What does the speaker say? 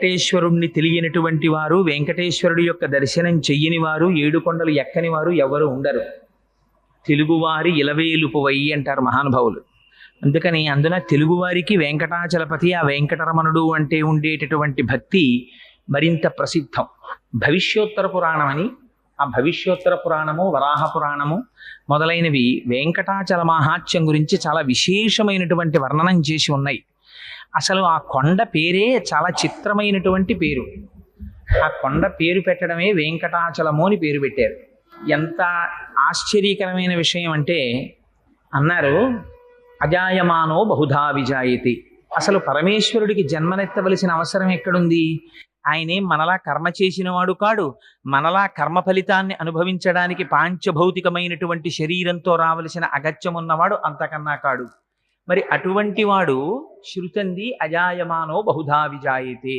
వెంకటేశ్వరుణ్ణి తెలియనటువంటి వారు వెంకటేశ్వరుడు యొక్క దర్శనం చెయ్యని వారు ఏడుకొండలు ఎక్కని వారు ఎవరు ఉండరు. తెలుగువారి ఇలవేలుపువై అంటారు మహానుభావులు. అందుకని అందున తెలుగువారికి వెంకటాచలపతి ఆ వెంకటరమణుడు అంటే ఉండేటటువంటి భక్తి మరింత ప్రసిద్ధం. భవిష్యోత్తర పురాణం అని ఆ భవిష్యోత్తర పురాణము వరాహ పురాణము మొదలైనవి వెంకటాచల మహాత్యం గురించి చాలా విశేషమైనటువంటి వర్ణనం చేసి ఉన్నాయి. అసలు ఆ కొండ పేరే చాలా చిత్రమైనటువంటి పేరు. ఆ కొండ పేరు పెట్టడమే వెంకటాచలము అని పేరు పెట్టారు. ఎంత ఆశ్చర్యకరమైన విషయం అంటే అన్నారు అజాయమానో బహుధా విజాయితి. అసలు పరమేశ్వరుడికి జన్మనెత్తవలసిన అవసరం ఎక్కడుంది? ఆయనే మనలా కర్మ చేసినవాడు కాడు. మనలా కర్మ ఫలితాన్ని అనుభవించడానికి పాంచభౌతికమైనటువంటి శరీరంతో రావలసిన అగత్యం ఉన్నవాడు అంతకన్నా కాడు. మరి అటువంటి వాడు శృతంది అజాయమానో బహుధా విజాయితే